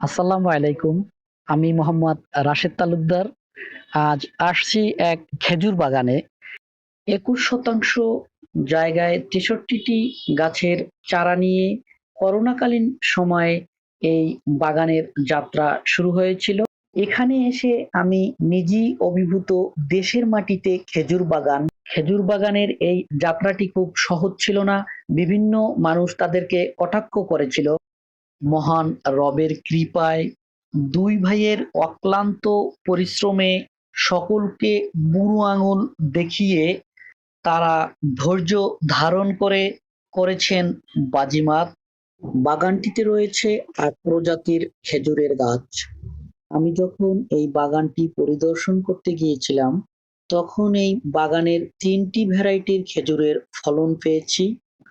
আসসালামু আলাইকুম। আমি মোহাম্মদ রাশেদ তালুকদার। আজ আসছি এক খেজুর বাগানে। একুশ শতাংশ জায়গায় তেষট্টিটি গাছের চারা নিয়ে করোনাকালীন সময়ে এই বাগানের যাত্রা শুরু হয়েছিল। এখানে এসে আমি নিজেই অভিভূত দেশের মাটিতে খেজুর বাগান। খেজুর বাগানের এই যাত্রাটি খুব সহজ ছিল না। বিভিন্ন মানুষ তাদেরকে কটাক্ষ করেছিল। মহান রবের কৃপায় দুই ভাইয়ের অক্লান্ত পরিশ্রমে সকলকে বুড়ো আঙুল দেখিয়ে তারা ধৈর্য ধারণ করে করেছেন বাজিমাত। বাগানটিতে রয়েছে এক প্রজাতির খেজুরের গাছ। আমি যখন এই বাগানটি পরিদর্শন করতে গিয়েছিলাম, তখন এই বাগানের তিনটি ভ্যারাইটির খেজুরের ফলন পেয়েছি।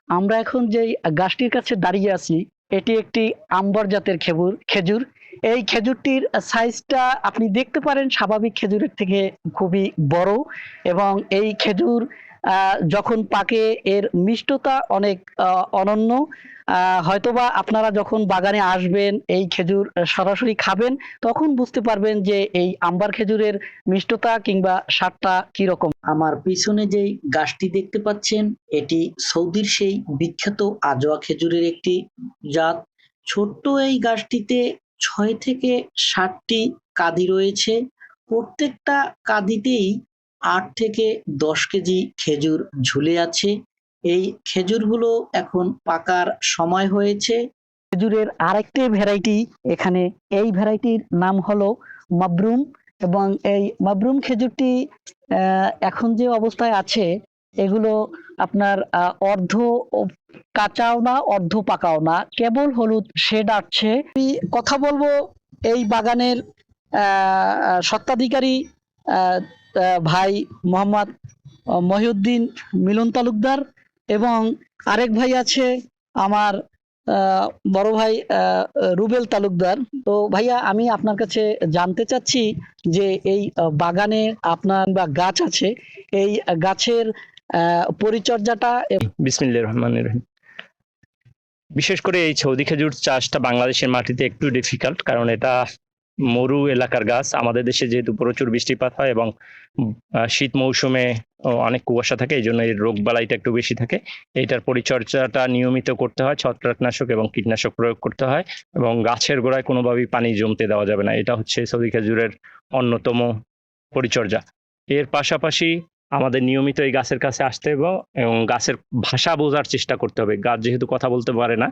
আমরা এখন যে গাছটির কাছে দাঁড়িয়ে আছি এটি একটি আম্বর জাতের খেজুর খেজুর। এই খেজুরটির সাইজটা আপনি দেখতে পারেন, স্বাভাবিক খেজুরের থেকে খুবই বড় এবং এই খেজুর যখন পাকে এর মিষ্টতা অনেক অনন্য হয়তোবা আপনারা যখন বাগানে আসবেন, এই খেজুর সরাসরি খাবেন, তখন বুঝতে পারবেন যে এই আম্বার খেজুরের মিষ্টতা কিংবা স্বাদটা কীরকম। আমার পিছনে যেই গাছটি দেখতে পাচ্ছেন, এটি সৌদির সেই বিখ্যাত আজোয়া খেজুরের একটি জাত। ছোট্ট এই গাছটিতে ছয় থেকে ষাটটি কাঁদি রয়েছে। প্রত্যেকটা কাদিতেই আট থেকে দশ কেজি খেজুর ঝুলে আছে। এই খেজুরগুলো এখন পাকার সময় হয়েছে। খেজুরের আরেকটি ভ্যারাইটি এখানে এই ভ্যারাইটির নাম হলো মাবরুম এবং এই মাবরুম খেজুরটি এখন যে অবস্থায় আছে এগুলো আপনার অর্ধ কাঁচাও না অর্ধ পাকাও না। কেবল হলুদ শেড আসছে আমি কথা বলব এই বাগানের আহ, ভাই মোহাম্মদ মহিউদ্দিন মিলন তালুকদার এবং আরেক ভাই আছে আমার বড় ভাই রুবেল তালুকদার। তো ভাইয়া, আমি আপনার কাছে জানতে চাচ্ছি যে এই বাগানে আপনার বা গাছ আছে, এই গাছের পরিচর্যাটা বিসমিল্লাহির রহমানির রহিম। বিশেষ করে এই সৌদি খেজুর চাষটা বাংলাদেশের মাটিতে একটু ডিফিকাল্ট কারণ এটা মরু এলাকার গাছ। আমাদের দেশে যেহেতু প্রচুর বৃষ্টিপাত হয় এবং শীত মৌসুমে অনেক কুয়াশা থাকে এই জন্য এর রোগ বালাইটা একটু বেশি থাকে। এটার পরিচর্যাটা নিয়মিত করতে হয়, ছত্রাকনাশক এবং কীটনাশক প্রয়োগ করতে হয় এবং গাছের গোড়ায় কোনোভাবেই পানি জমতে দেওয়া যাবে না। এটা হচ্ছে সৌদি খেজুরের অন্যতম পরিচর্যা। এর পাশাপাশি আমাদের নিয়মিত এই গাছের কাছে আসতে হবে এবং গাছের ভাষা বোঝার চেষ্টা করতে হবে। গাছ যেহেতু কথা বলতে পারে না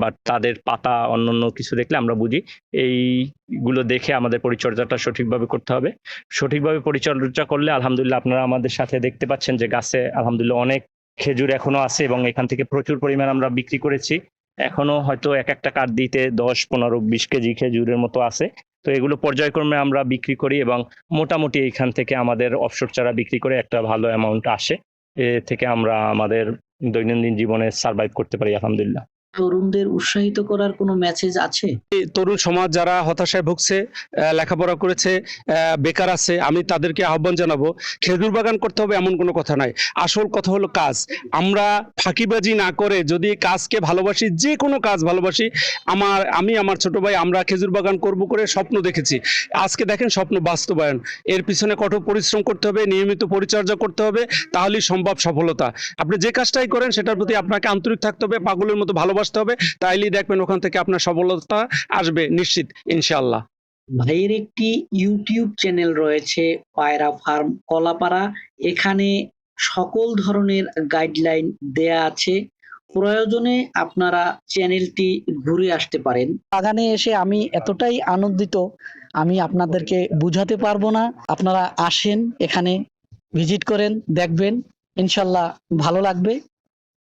বাট তাদের পাতা, অন্যান্য কিছু দেখলে আমরা বুঝি। এইগুলো দেখে আমাদের পরিচর্যাটা সঠিকভাবে করতে হবে। সঠিকভাবে পরিচর্যা করলে আলহামদুলিল্লাহ আপনারা আমাদের সাথে দেখতে পাচ্ছেন যে গাছে আলহামদুলিল্লাহ অনেক খেজুর এখনও আছে এবং এখান থেকে প্রচুর পরিমাণ আমরা বিক্রি করেছি। এখনও হয়তো এক একটা কাঠ দিতে দশ, পনেরো, বিশ কেজি খেজুরের মতো আছে। তো এগুলো পর্যায়ক্রমে আমরা বিক্রি করি এবং মোটামুটি এখান থেকে আমাদের অফশোর চারা বিক্রি করে একটা ভালো অ্যামাউন্ট আসে। এ থেকে আমরা আমাদের দৈনন্দিন জীবনে সার্ভাইভ করতে পারি, আলহামদুলিল্লাহ। তরুণদের উৎসাহিত করার কোনো মেসেজ আছে? তরুণ সমাজ যারা হতাশায় ভুগছে লেখাপড়া করেছে বেকার আছে, আমি তাদেরকে আহ্বান জানাব, খেজুর বাগান করতে হবে এমন কোনো কথা আসল কথা হলো কাজ। আমরা ফাঁকিবাজি না করে যদি কাজকে ভালোবাসি, যে কোনো কাজ ভালোবাসি, আমার, আমি, আমার ছোট ভাই, আমরা খেজুর বাগান করব করে স্বপ্ন দেখেছি। আজকে দেখেন স্বপ্ন বাস্তবায়ন। এর পিছনে কঠোর পরিশ্রম করতে হবে, নিয়মিত পরিচর্যা করতে হবে, তাহলেই সম্ভব সফলতা। আপনি যে কাজটাই করেন, সেটার প্রতি আপনাকে আন্তরিক থাকতে হবে, পাগলের মতো ভালোবাসতে হবে, তাইলেই দেখবেন ওখান থেকে আপনার সফলতা আসবে নিশ্চিত ইনশাল্লাহ ভাইয়ের একটি ইউটিউব চ্যানেল রয়েছে, পায়রা ফার্ম কলাপাড়া। এখানে সকল ধরনের গাইডলাইন দেয়া আছে। প্রয়োজনে আপনারা চ্যানেলটি ঘুরে আসতে পারেন। বাগানে এসে আমি এতটাই আনন্দিত, আমি আপনাদেরকে বুঝাতে পারব না। আপনারা আসেন, এখানে ভিজিট করেন, দেখবেন ইনশাল্লাহ ভালো লাগবে।